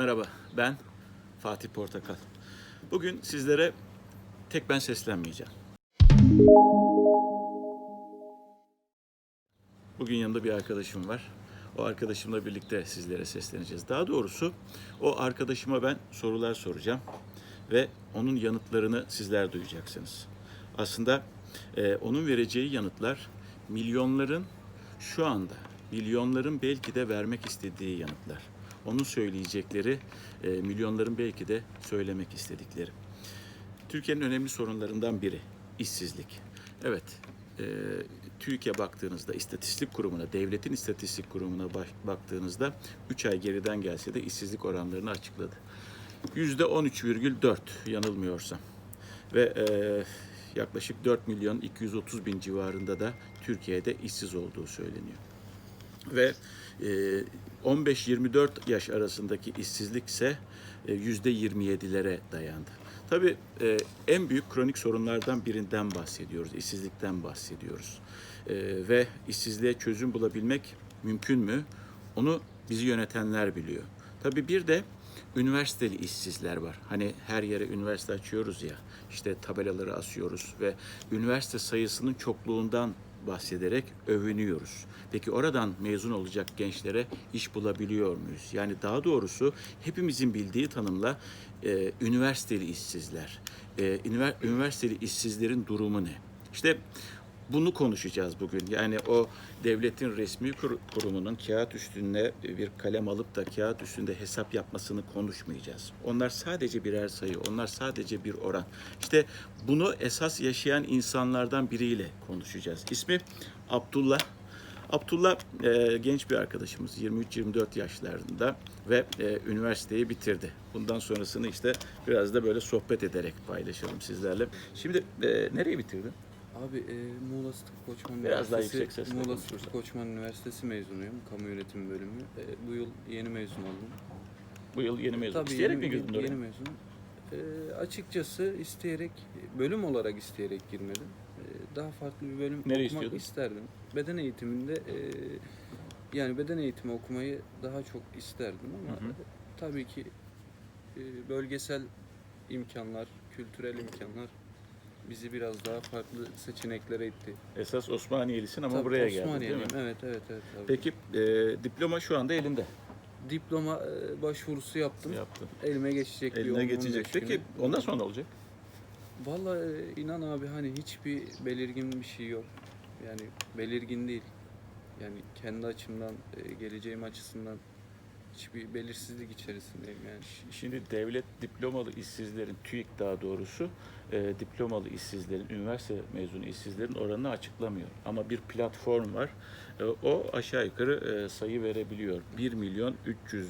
Merhaba, ben Fatih Portakal. Bugün sizlere tek ben seslenmeyeceğim. Bugün yanımda bir arkadaşım var. O arkadaşımla birlikte sizlere sesleneceğiz. Daha doğrusu o arkadaşıma ben sorular soracağım ve onun yanıtlarını sizler duyacaksınız. Aslında e, onun vereceği yanıtlar milyonların şu anda milyonların belki de vermek istediği yanıtlar. Onun söyleyecekleri e, milyonların belki de söylemek istedikleri. Türkiye'nin önemli sorunlarından biri işsizlik. Evet, e, TÜİK'e baktığınızda, istatistik kurumuna, devletin istatistik kurumuna baktığınızda 3 ay geriden gelse de işsizlik oranlarını açıkladı. Yüzde 13,4 yanılmıyorsam. Ve e, yaklaşık 4 milyon 230 bin civarında da Türkiye'de işsiz olduğu söyleniyor ve e, 15-24 yaş arasındaki işsizlik ise e, yüzde 27'lere dayandı. Tabii e, en büyük kronik sorunlardan birinden bahsediyoruz, işsizlikten bahsediyoruz. E, ve işsizliğe çözüm bulabilmek mümkün mü? Onu bizi yönetenler biliyor. Tabii bir de üniversiteli işsizler var. Hani her yere üniversite açıyoruz ya, işte tabelaları asıyoruz ve üniversite sayısının çokluğundan bahsederek övünüyoruz. Peki oradan mezun olacak gençlere iş bulabiliyor muyuz? Yani daha doğrusu hepimizin bildiği tanımla e, üniversiteli işsizler. E, ünivers- üniversiteli işsizlerin durumu ne? İşte bunu konuşacağız bugün. Yani o devletin resmi kur- kurumunun kağıt üstünde bir kalem alıp da kağıt üstünde hesap yapmasını konuşmayacağız. Onlar sadece birer sayı, onlar sadece bir oran. İşte bunu esas yaşayan insanlardan biriyle konuşacağız. İsmi Abdullah. Abdullah e, genç bir arkadaşımız, 23-24 yaşlarında ve e, üniversiteyi bitirdi. Bundan sonrasını işte biraz da böyle sohbet ederek paylaşalım sizlerle. Şimdi e, nereyi bitirdin? Abi e, Muğla Sıtkı Koçman Biraz daha Üniversitesi, yüksek sesle Muğla konuşursan. Sıtkı Koçman Üniversitesi mezunuyum. Kamu yönetimi bölümü. E, bu yıl yeni mezun oldum. Bu yıl yeni mezun. Tabii İsteyerek yeni, mi girdin oraya? yeni mezunum. E, açıkçası isteyerek, bölüm olarak isteyerek girmedim. E, daha farklı bir bölüm Nereye okumak istiyordun? isterdim. Beden eğitiminde e, yani beden eğitimi okumayı daha çok isterdim ama Hı hı. tabii ki e, bölgesel imkanlar, kültürel imkanlar bizi biraz daha farklı seçeneklere itti. Esas Osmaniyelisin ama Tabii, buraya geldin değil mi? Osmaniyeliyim. Evet, evet, evet. Tabii. Peki e, diploma şu anda elinde. Diploma e, başvurusu yaptım. Yaptın. Elime geçecek bir Eline 10-15 geçecek. Peki güne. ondan sonra ne olacak? Vallahi e, inan abi hani hiçbir belirgin bir şey yok. Yani belirgin değil. Yani kendi açımdan, e, geleceğim açısından hiçbir belirsizlik içerisindeyim yani. Şimdi devlet diplomalı işsizlerin, TÜİK daha doğrusu e, diplomalı işsizlerin, üniversite mezunu işsizlerin oranını açıklamıyor. Ama bir platform var. E, o aşağı yukarı e, sayı verebiliyor. 1 milyon 300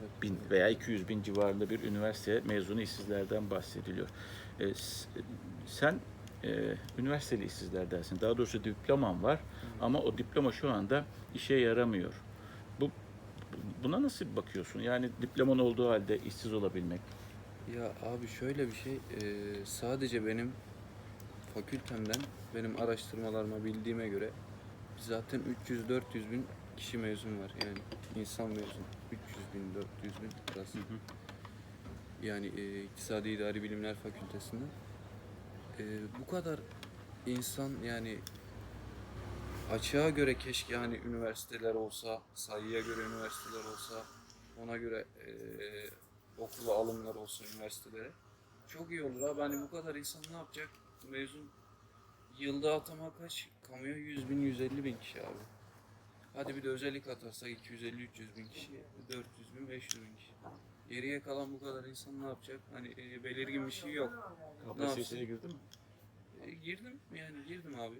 Evet. bin veya 200 bin civarında bir üniversite mezunu işsizlerden bahsediliyor. E, sen e, üniversiteli işsizlerdensin. Daha doğrusu diploman var ama o diploma şu anda işe yaramıyor. Bu buna nasıl bakıyorsun? Yani diploman olduğu halde işsiz olabilmek. Ya abi şöyle bir şey, e, sadece benim fakültemden, benim araştırmalarıma bildiğime göre zaten 300-400 bin kişi mezun var yani insan mezun 300 bin 400 bin arası. Yani e, İktisadi İdari Bilimler Fakültesinden. E, bu kadar insan yani açığa göre keşke hani üniversiteler olsa, sayıya göre üniversiteler olsa, ona göre e, okula alımlar olsa üniversitelere. Çok iyi olur abi. Hani bu kadar insan ne yapacak? Mezun yılda atama kaç? Kamuya 100 bin, 150 bin kişi abi. Hadi bir de özellik atarsak 250-300 bin kişi, 400 bin, 500 bin kişi. Geriye kalan bu kadar insan ne yapacak? Hani e, belirgin bir şey yok. Yapsın? girdin mi? E, girdim yani girdim abi.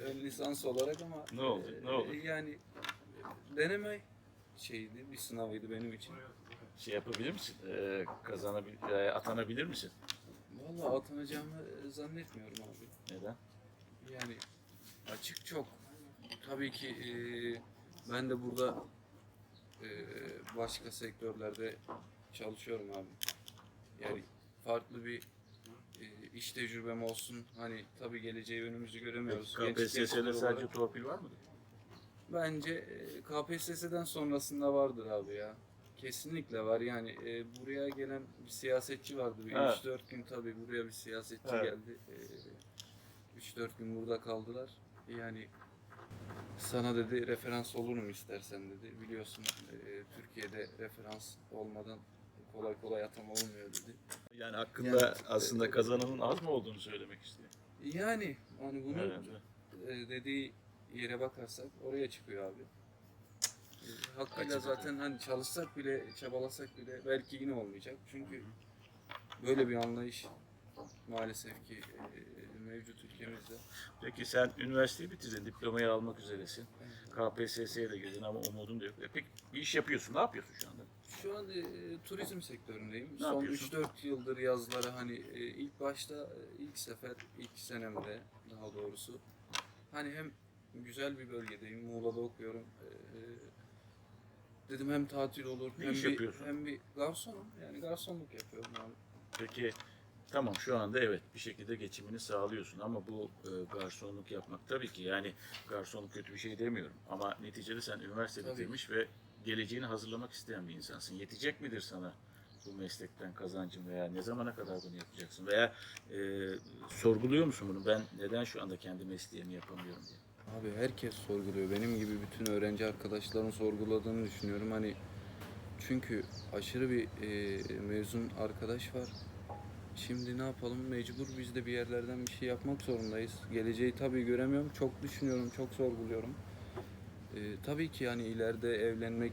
Ön lisans olarak ama Ne oldu, e, ne oldu? yani e, deneme şeydi, bir sınavıydı benim için. Şey yapabilir misin? Kazanabilir, e, atanabilir misin? Vallahi atanacağımı e, zannetmiyorum abi. Neden? Yani açık çok. Tabii ki e, ben de burada e, başka sektörlerde çalışıyorum abi. Yani farklı bir e, iş tecrübem olsun. Hani tabii geleceği önümüzü göremiyoruz. KPSS'de sadece torpil var mı? Bence e, KPSS'den sonrasında vardır abi ya. Kesinlikle var yani e, buraya gelen bir siyasetçi vardı. Bir Evet. 3-4 gün tabii buraya bir siyasetçi Evet. geldi. E, 3-4 gün burada kaldılar. Yani sana dedi referans olur mu istersen dedi. Biliyorsun e, Türkiye'de referans olmadan kolay kolay atama olmuyor dedi. Yani hakkında Yani- aslında kazananın az mı olduğunu söylemek istiyor. Yani hani bunu Herhalde. e, dediği yere bakarsak oraya çıkıyor abi. E, Hakkıyla Açık. zaten hani çalışsak bile, çabalasak bile belki yine olmayacak. Çünkü böyle bir anlayış maalesef ki e, mevcut ülkemizde. Peki sen üniversiteyi bitirdin, diplomayı almak üzeresin. KPSS'ye de girdin ama umudun da yok. E Peki bir iş yapıyorsun, ne yapıyorsun şu anda? Şu an e, turizm sektöründeyim. Ne Son yapıyorsun? 3-4 yıldır yazları hani e, ilk başta e, ilk sefer ilk senemde daha doğrusu hani hem güzel bir bölgedeyim. Muğla'da okuyorum. E, dedim hem tatil olur Ne hem iş bir yapıyorsun? hem bir garsonum. Yani garsonluk yapıyorum yani. Peki tamam şu anda evet bir şekilde geçimini sağlıyorsun ama bu e, garsonluk yapmak tabii ki yani garsonluk kötü bir şey demiyorum ama neticede sen üniversite Tabii. ve geleceğini hazırlamak isteyen bir insansın. Yetecek midir sana bu meslekten kazancın veya ne zamana kadar bunu yapacaksın veya e, sorguluyor musun bunu ben neden şu anda kendi mesleğimi yapamıyorum diye. Abi herkes sorguluyor. Benim gibi bütün öğrenci arkadaşların sorguladığını düşünüyorum. Hani çünkü aşırı bir e, mezun arkadaş var. Şimdi ne yapalım? Mecbur biz de bir yerlerden bir şey yapmak zorundayız. Geleceği tabii göremiyorum. Çok düşünüyorum, çok sorguluyorum. E, tabii ki yani ileride evlenmek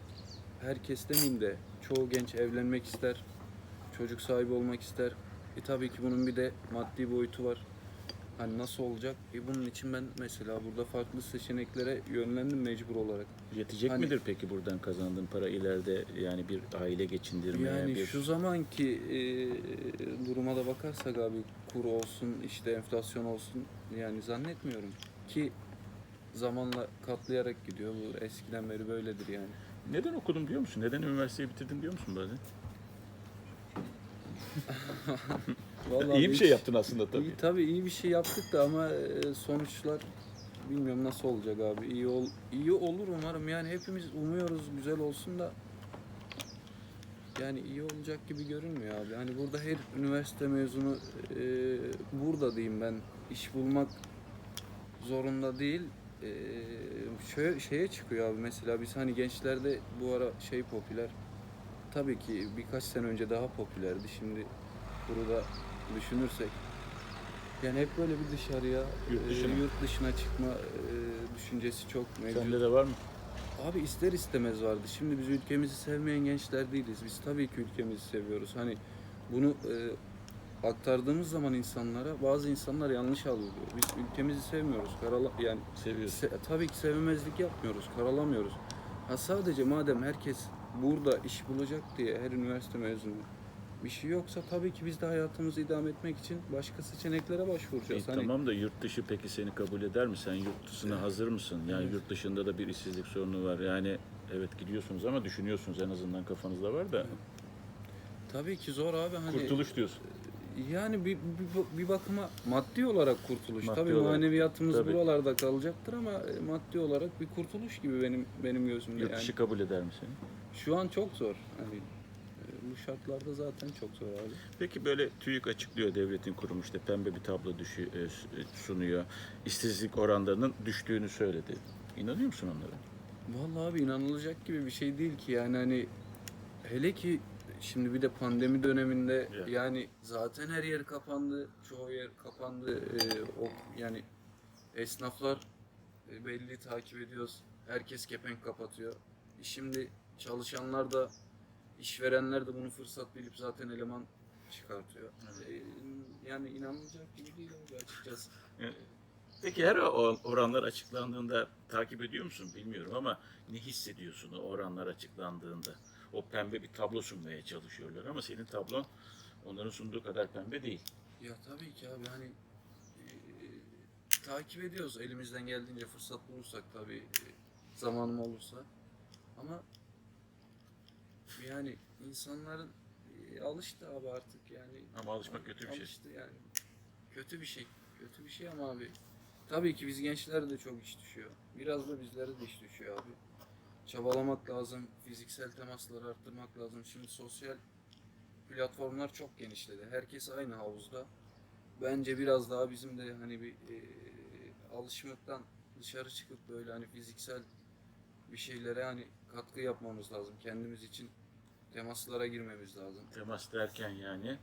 herkes demeyeyim de çoğu genç evlenmek ister. Çocuk sahibi olmak ister. E tabii ki bunun bir de maddi boyutu var. Hani nasıl olacak? E bunun için ben mesela burada farklı seçeneklere yönlendim mecbur olarak. Yetecek Hani- midir peki buradan kazandığın para ileride yani bir aile geçindirmeye Yani bir şu zamanki e, duruma da bakarsak abi kur olsun işte enflasyon olsun yani zannetmiyorum ki zamanla katlayarak gidiyor. Bu eskiden beri böyledir yani. neden okudum biliyor musun? Neden üniversiteyi bitirdin biliyor musun bazen? Vallahi İyi bir şey yaptın aslında tabii. İyi, tabii iyi bir şey yaptık da ama e, sonuçlar bilmiyorum nasıl olacak abi. İyi ol iyi olur umarım. Yani hepimiz umuyoruz güzel olsun da yani iyi olacak gibi görünmüyor abi. Hani burada her üniversite mezunu e, burada diyeyim ben iş bulmak zorunda değil. E, şöyle şeye çıkıyor abi mesela biz hani gençlerde bu ara şey popüler. Tabii ki birkaç sene önce daha popülerdi. Şimdi burada düşünürsek yani hep böyle bir dışarıya, Yurt e, dışına. yurt dışına çıkma e, düşüncesi çok mevcut. Sende de var mı? Abi ister istemez vardı. Şimdi biz ülkemizi sevmeyen gençler değiliz. Biz tabii ki ülkemizi seviyoruz. Hani bunu e, aktardığımız zaman insanlara bazı insanlar yanlış algılıyor. Biz ülkemizi sevmiyoruz. Karala yani Seviyorsun. se- tabii ki sevmemezlik yapmıyoruz. Karalamıyoruz. Ha sadece madem herkes burada iş bulacak diye her üniversite mezunu bir şey yoksa tabii ki biz de hayatımızı idame etmek için başka seçeneklere E, başvuracağız. Hani tamam da yurt dışı peki seni kabul eder mi? Sen yurt dışına hazır mısın? Yani Evet. yurt dışında da bir işsizlik sorunu var. Yani evet gidiyorsunuz ama düşünüyorsunuz en azından kafanızda var da. tabii ki zor abi hani Kurtuluş diyorsun. Yani bir, bir, bir bakıma maddi olarak kurtuluş. Maddi Tabii olarak, maneviyatımız tabii. buralarda kalacaktır ama e, maddi olarak bir kurtuluş gibi benim benim gözümde. Yurt Yani dışı kabul eder mi seni? şu an çok zor. Hani e, bu şartlarda zaten çok zor abi. Peki böyle TÜİK açıklıyor devletin kurumu işte pembe bir tablo düşü, e, sunuyor. İşsizlik oranlarının düştüğünü söyledi. İnanıyor musun onlara? Vallahi abi inanılacak gibi bir şey değil ki yani hani hele ki şimdi bir de pandemi döneminde Evet. yani zaten her yer kapandı, çoğu yer kapandı. Ee, o yani esnaflar e, belli takip ediyoruz. Herkes kepenk kapatıyor. E Şimdi çalışanlar da işverenler de bunu fırsat bilip zaten eleman çıkartıyor. Ee, yani inanılacak gibi değil açıkçası. Peki her oranlar açıklandığında takip ediyor musun bilmiyorum ama ne hissediyorsun o oranlar açıklandığında? O pembe bir tablo sunmaya çalışıyorlar ama senin tablon onların sunduğu kadar pembe değil. Ya tabii ki abi hani e, takip ediyoruz elimizden geldiğince fırsat bulursak tabii e, zamanım olursa. Ama yani insanların e, alıştı abi artık yani. Ama alışmak kötü bir şey. alıştı yani. Kötü bir şey kötü bir şey ama abi tabii ki biz gençlere de çok iş düşüyor. Biraz da bizlere de iş düşüyor abi çabalamak lazım, fiziksel temasları arttırmak lazım. Şimdi sosyal platformlar çok genişledi. Herkes aynı havuzda. Bence biraz daha bizim de hani bir e, alışmaktan dışarı çıkıp böyle hani fiziksel bir şeylere hani katkı yapmamız lazım. Kendimiz için temaslara girmemiz lazım. Temas derken yani.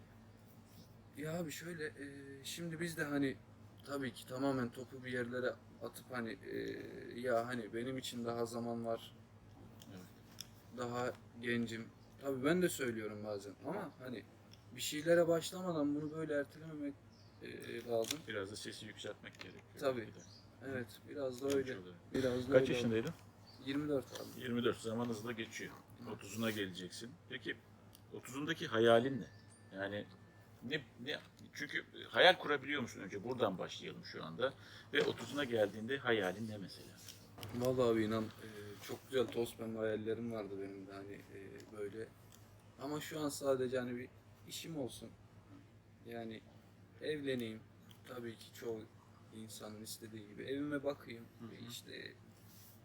Ya abi şöyle e, şimdi biz de hani tabii ki tamamen topu bir yerlere atıp hani e, ya hani benim için daha zaman var. Daha gencim. Tabii ben de söylüyorum bazen ama hani bir şeylere başlamadan bunu böyle ertelememek e, lazım. Biraz da sesi yükseltmek gerekiyor. Tabii. Bir de. Evet biraz da öyle. Biraz da Kaç öyle. yaşındaydın? 24 abi. 24 zaman hızla geçiyor. 30'una geleceksin. Peki 30'undaki hayalin ne? Yani ne, ne çünkü hayal kurabiliyor musun önce? Buradan başlayalım şu anda. Ve 30'una geldiğinde hayalin ne mesela? Vallahi abi inan e, çok güzel pembe hayallerim vardı benim de hani e, böyle. Ama şu an sadece hani bir işim olsun. Yani evleneyim. Tabii ki çoğu insanın istediği gibi evime bakayım. Hı hı. İşte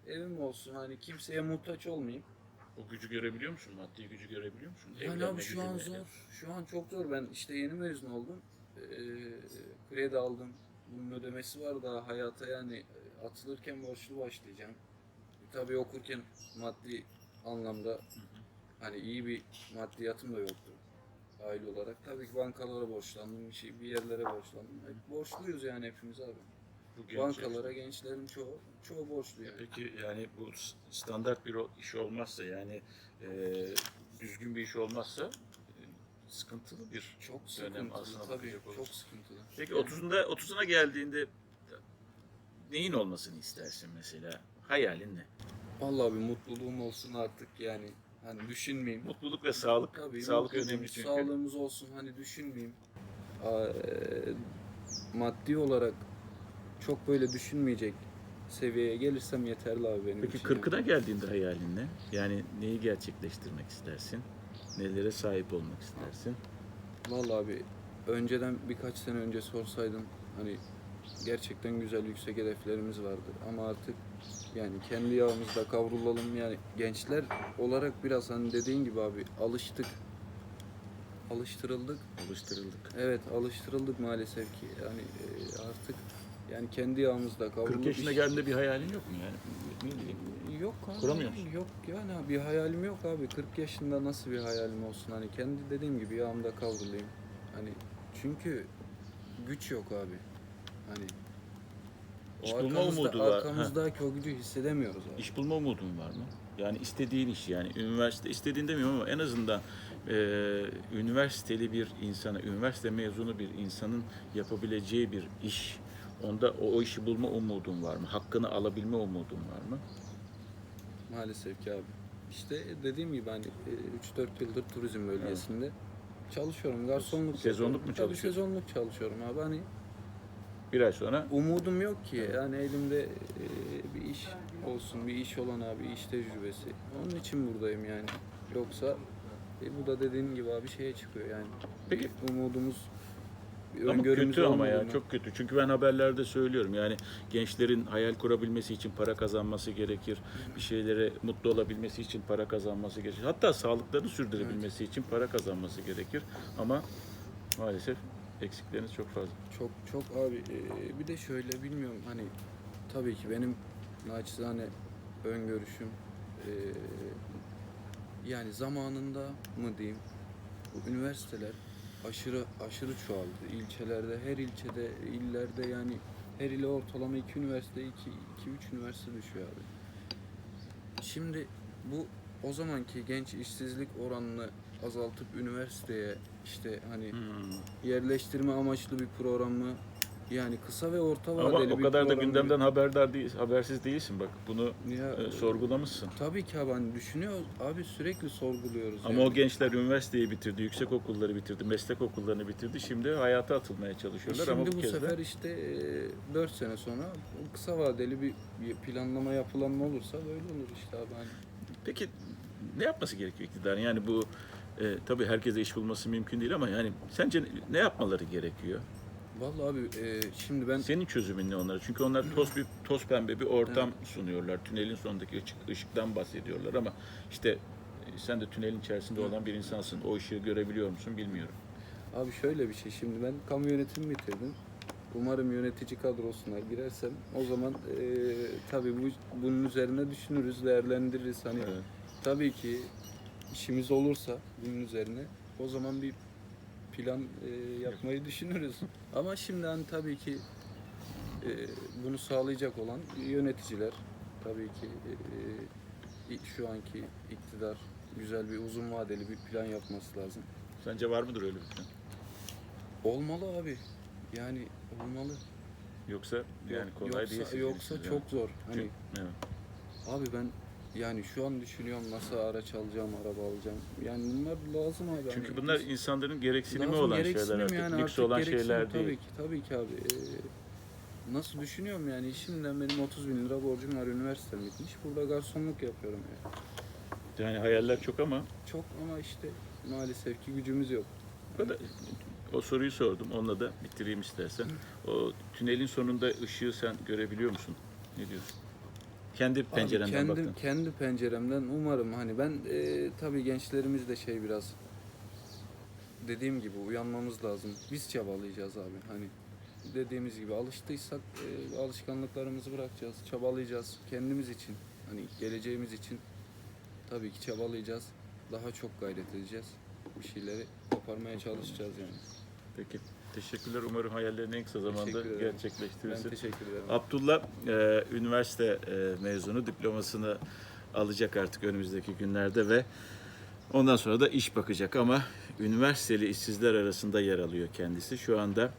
evim olsun hani kimseye muhtaç olmayayım. O gücü görebiliyor musun? Maddi gücü görebiliyor musun? Yani Evlenme abi şu an gücünü. zor. Şu an çok zor. Ben işte yeni mezun oldum. Ee, kredi aldım. Bunun ödemesi var daha hayata yani e, atılırken borçlu başlayacağım. Tabii okurken maddi anlamda hani iyi bir maddiyatım da yoktu aile olarak. Tabii ki bankalara borçlandım, bir şey bir yerlere borçlandım. Hep borçluyuz yani hepimiz abi. Bu genç Bankalara gençlerin çoğu çoğu borçlu yani. Peki yani bu standart bir iş olmazsa yani e, düzgün bir iş olmazsa e, sıkıntılı bir Çok dönem aslına tabii. Çok sıkıntılı. Peki 30'unda 30'una geldiğinde neyin olmasını istersin mesela? Hayalin ne? Vallahi bir mutluluğum olsun artık yani. Hani düşünmeyeyim. Mutluluk ve sağlık. Tabii sağlık mutluluğum, önemli çünkü. Sağlığımız olsun hani düşünmeyeyim. Aa, eee, maddi olarak çok böyle düşünmeyecek seviyeye gelirsem yeterli abi benim Peki için. 40'ına geldiğinde hayalin ne? Yani neyi gerçekleştirmek istersin? Nelere sahip olmak istersin? Vallahi abi önceden birkaç sene önce sorsaydın hani gerçekten güzel yüksek hedeflerimiz vardı ama artık yani kendi yağımızda kavrulalım yani gençler olarak biraz hani dediğin gibi abi alıştık alıştırıldık Alıştırıldık. Evet alıştırıldık maalesef ki yani e, artık yani kendi yağımızda kavrulup 40 yaşına iş- geldiğinde bir hayalin yok mu yani? Ne bileyim. Yok abi. Kuramıyor musun? Yok yani abi, bir hayalim yok abi. 40 yaşında nasıl bir hayalim olsun hani kendi dediğim gibi yağımda kavrulayım. Hani çünkü güç yok abi. Hani İş o bulma arkamızda, umudu var. Arkamızdaki o gücü hissedemiyoruz abi. İş bulma umudun var mı? Yani istediğin iş yani üniversite istediğin demiyorum ama en azından e, üniversiteli bir insana, üniversite mezunu bir insanın yapabileceği bir iş. Onda o, o işi bulma umudun var mı? Hakkını alabilme umudun var mı? Maalesef ki abi. İşte dediğim gibi hani 3-4 yıldır turizm bölgesinde çalışıyorum. Garsonluk Sezonluk yapıyorum. mu Tabii çalışıyorsun? sezonluk çalışıyorum abi. Hani Bir ay sonra umudum yok ki. Yani elimde e, bir iş olsun, bir iş olan abi, iş tecrübesi. Onun için buradayım yani. Yoksa e, bu da dediğin gibi abi şeye çıkıyor yani. Peki. Umudumuz, ama kötü ama ya çok kötü. Çünkü ben haberlerde söylüyorum yani gençlerin hayal kurabilmesi için para kazanması gerekir. Bir şeylere mutlu olabilmesi için para kazanması gerekir. Hatta sağlıklarını sürdürebilmesi için para kazanması gerekir. Ama maalesef eksikleriniz çok fazla. Çok çok abi e, bir de şöyle bilmiyorum hani tabii ki benim naçizane öngörüşüm e, yani zamanında mı diyeyim bu üniversiteler aşırı aşırı çoğaldı. İlçelerde her ilçede illerde yani her ile ortalama iki üniversite iki, iki üç üniversite düşüyor abi. Şimdi bu o zamanki genç işsizlik oranını azaltıp üniversiteye işte hani yerleştirme amaçlı bir programı yani kısa ve orta vadeli Ama o kadar da gündemden haberdar değil, habersiz değilsin bak. Bunu ya, e, sorgulamışsın. tabii ki abi hani düşünüyoruz abi sürekli sorguluyoruz. Ama yani. o gençler üniversiteyi bitirdi, yüksek okulları bitirdi, meslek okullarını bitirdi. Şimdi hayata atılmaya çalışıyorlar Şimdi ama bu, bu kez sefer de işte 4 sene sonra kısa vadeli bir, planlama yapılanma olursa böyle olur işte abi hani. Peki ne yapması gerekiyor iktidarın? Yani bu e, tabii herkese iş bulması mümkün değil ama yani sence ne yapmaları gerekiyor? Vallahi abi e, şimdi ben Senin çözümün ne onlara? Çünkü onlar toz bir toz pembe bir ortam sunuyorlar. Tünelin sonundaki ışık, ışıktan bahsediyorlar ama işte e, sen de tünelin içerisinde olan bir insansın. O ışığı görebiliyor musun bilmiyorum. Abi şöyle bir şey şimdi ben kamu yönetimi bitirdim. Umarım yönetici kadrosuna girersem o zaman e, tabii bu bunun üzerine düşünürüz, değerlendiririz. Hani Evet. tabii ki işimiz olursa bunun üzerine o zaman bir plan e, yapmayı düşünürüz. Ama şimdi hani tabii ki e, bunu sağlayacak olan yöneticiler tabii ki e, e, şu anki iktidar güzel bir uzun vadeli bir plan yapması lazım. Sence var mıdır öyle bir plan? Olmalı abi. Yani olmalı. Yoksa yani kolay yoksa, değil. Yoksa çok zor. Hani Evet. abi ben yani şu an düşünüyorum nasıl araç alacağım, araba alacağım. Yani bunlar lazım abi. Çünkü Hani bunlar insanların gereksinimi lazım, olan gereksinim şeyler artık. yani, Lüks olan şeyler tabii değil. ki, tabii ki abi. Ee, nasıl düşünüyorum yani şimdiden benim 30 bin lira borcum var üniversitem bitmiş. Burada garsonluk yapıyorum yani. Yani hayaller çok ama Çok ama işte maalesef ki gücümüz yok. da, o soruyu sordum. Onunla da bitireyim istersen. O tünelin sonunda ışığı sen görebiliyor musun? Ne diyorsun? Kendi pencerenden kendi, baktın. kendi penceremden umarım hani ben e, tabii gençlerimiz de şey biraz dediğim gibi uyanmamız lazım. Biz çabalayacağız abi. Hani dediğimiz gibi alıştıysak e, alışkanlıklarımızı bırakacağız, çabalayacağız kendimiz için. Hani geleceğimiz için tabii ki çabalayacağız. Daha çok gayret edeceğiz. Bir şeyleri koparmaya çalışacağız yani. Peki. Teşekkürler. Umarım hayallerini en kısa zamanda Teşekkür ederim. Ben gerçekleştirirsin. teşekkür ederim. Abdullah e, üniversite e, mezunu diplomasını alacak artık önümüzdeki günlerde ve ondan sonra da iş bakacak ama üniversiteli işsizler arasında yer alıyor kendisi. Şu anda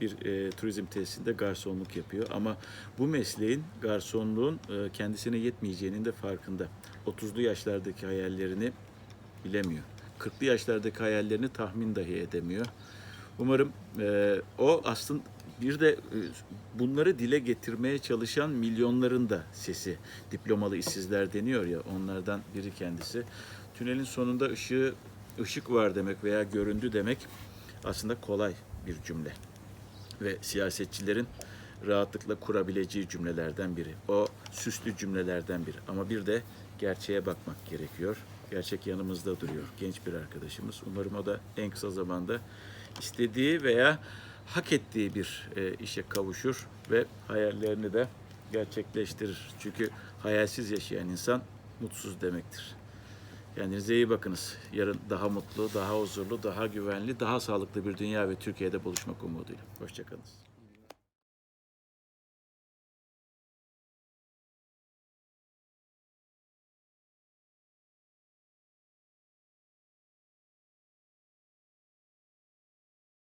bir e, turizm tesisinde garsonluk yapıyor ama bu mesleğin garsonluğun e, kendisine yetmeyeceğinin de farkında. 30'lu yaşlardaki hayallerini bilemiyor. 40'lı yaşlardaki hayallerini tahmin dahi edemiyor. Umarım e, o aslında bir de e, bunları dile getirmeye çalışan milyonların da sesi. Diplomalı işsizler deniyor ya onlardan biri kendisi. Tünelin sonunda ışığı ışık var demek veya göründü demek aslında kolay bir cümle. Ve siyasetçilerin rahatlıkla kurabileceği cümlelerden biri. O süslü cümlelerden biri. Ama bir de gerçeğe bakmak gerekiyor. Gerçek yanımızda duruyor. Genç bir arkadaşımız. Umarım o da en kısa zamanda istediği veya hak ettiği bir e, işe kavuşur ve hayallerini de gerçekleştirir. Çünkü hayalsiz yaşayan insan mutsuz demektir. Kendinize iyi bakınız. Yarın daha mutlu, daha huzurlu, daha güvenli, daha sağlıklı bir dünya ve Türkiye'de buluşmak umuduyla. Hoşçakalın.